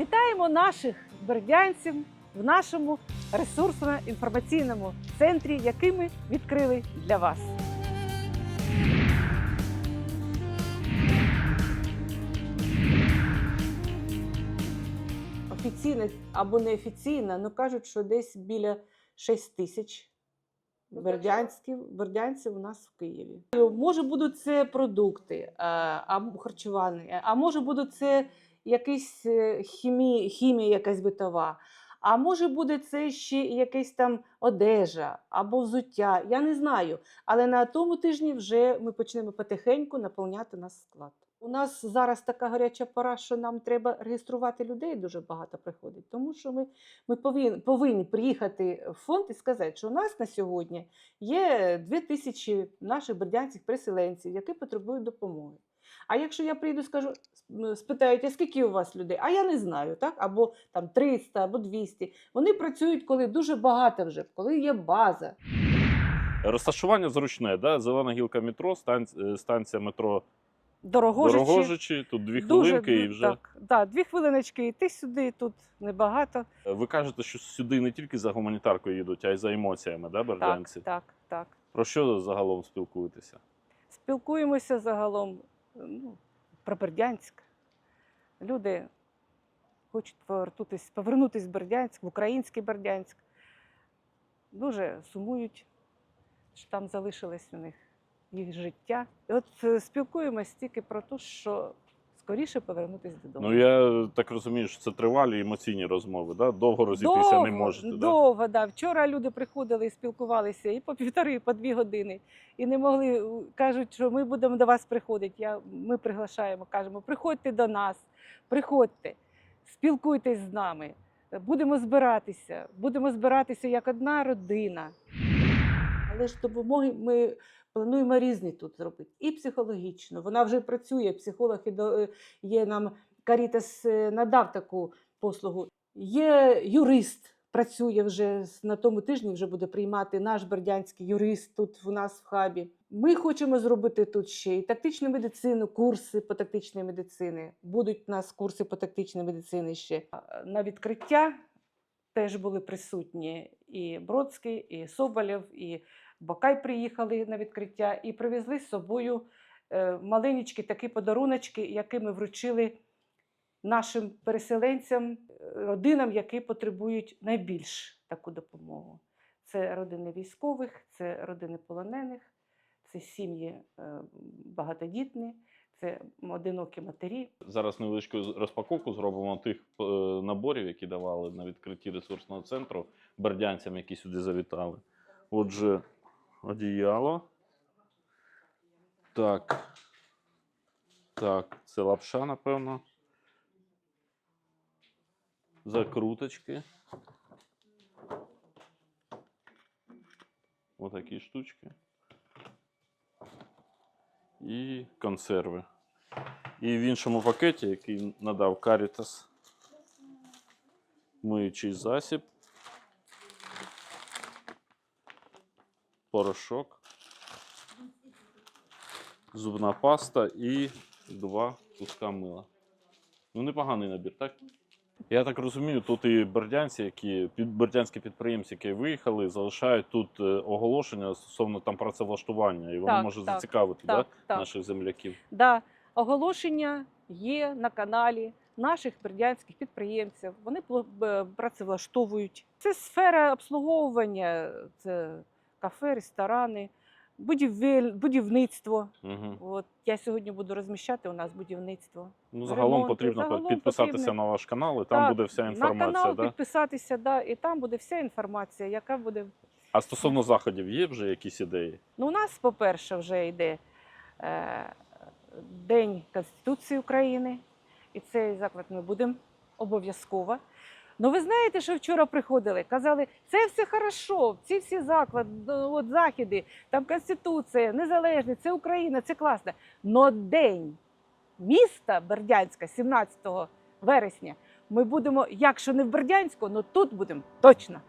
Вітаємо наших бердянців в нашому ресурсно-інформаційному центрі, який ми відкрили для вас. Офіційно або неофіційно, ну кажуть, що десь біля 6 тисяч бердянців, бердянців у нас в Києві. Може будуть це продукти, е, а харчування, а може будуть це якийсь хімі, хімія, якась битова. А може буде це ще якась там одежа або взуття. Я не знаю. Але на тому тижні вже ми почнемо потихеньку наповняти наш склад. У нас зараз така гаряча пора, що нам треба реєструвати людей. Дуже багато приходить. Тому що ми, ми повинні, повинні приїхати в фонд і сказати, що у нас на сьогодні є дві тисячі наших бердянських переселенців, які потребують допомоги. А якщо я прийду, скажу, спитають, а скільки у вас людей? А я не знаю, так? Або там 300, або 200. Вони працюють, коли дуже багато вже, коли є база. Розташування зручне, да? зелена гілка метро, станція, станція метро Дорогожичі. Дорогожичі, тут дві Дуже, хвилинки і ну, вже. Так, да, дві хвилиночки йти сюди, тут небагато. Ви кажете, що сюди не тільки за гуманітаркою їдуть, а й за емоціями, да, Так, бердянці? так, так. Про що загалом спілкуєтеся? Спілкуємося загалом ну, про Бердянськ. Люди хочуть повернутися, повернутися в Бердянськ, в український Бердянськ. Дуже сумують, що там залишилось у них їх життя. І от е, спілкуємось тільки про те, що скоріше повернутися додому. Ну я так розумію, що це тривалі емоційні розмови, да? довго розійтися не можете. Довго, да. Вчора люди приходили і спілкувалися і по півтори, і по дві години. І не могли, кажуть, що ми будемо до вас приходити. Я, ми приглашаємо, кажемо, приходьте до нас, приходьте, спілкуйтесь з нами, будемо збиратися, будемо збиратися як одна родина. Але ж допомоги ми плануємо різні тут зробити. І психологічно. Вона вже працює, психолог є нам Карітас е, надав таку послугу. Є юрист, працює вже на тому тижні, вже буде приймати наш бердянський юрист тут у нас в хабі. Ми хочемо зробити тут ще і тактичну медицину, курси по тактичній медицині. Будуть у нас курси по тактичній медицині ще. На відкриття теж були присутні і Бродський, і Соболєв, і Бакай приїхали на відкриття і привезли з собою е, маленькі такі подаруночки, які ми вручили нашим переселенцям, родинам, які потребують найбільш таку допомогу. Це родини військових, це родини полонених, це сім'ї е, багатодітні, це одинокі матері. Зараз невеличку розпаковку зробимо тих е, наборів, які давали на відкритті ресурсного центру бердянцям, які сюди завітали. Отже, одіяло. Так. Так, це лапша, напевно. Закруточки. Отакі штучки. І консерви. І в іншому пакеті, який надав Caritas, миючий засіб, порошок, зубна паста і два куска мила. Ну, непоганий набір, так? Я так розумію, тут і бердянці, які бердянські підприємці, які виїхали, залишають тут е, оголошення стосовно там працевлаштування, і воно Так, може так, зацікавити так, да, так. наших земляків. Да, оголошення є на каналі наших бердянських підприємців. Вони працевлаштовують. Це сфера обслуговування, це кафе, ресторани, будівель, будівництво. Угу. От я сьогодні буду розміщати у нас будівництво. Ну, загалом Ремонти. потрібно Загалом підписатися потрібно. на ваш канал, і там Так, буде вся інформація. На канал Да? підписатися, да, і там буде вся інформація, яка буде. А стосовно заходів, є вже якісь ідеї? Ну, у нас, по-перше, вже йде е, День Конституції України, і цей заклад ми будемо обов'язково. Ну, ви знаєте, що вчора приходили, казали, це все хорошо, ці всі заклади, ну, от західи, там Конституція, Незалежність, це Україна, це класно. Но день міста Бердянська, 17 вересня, ми будемо, якщо не в Бердянську, ну тут будемо точно.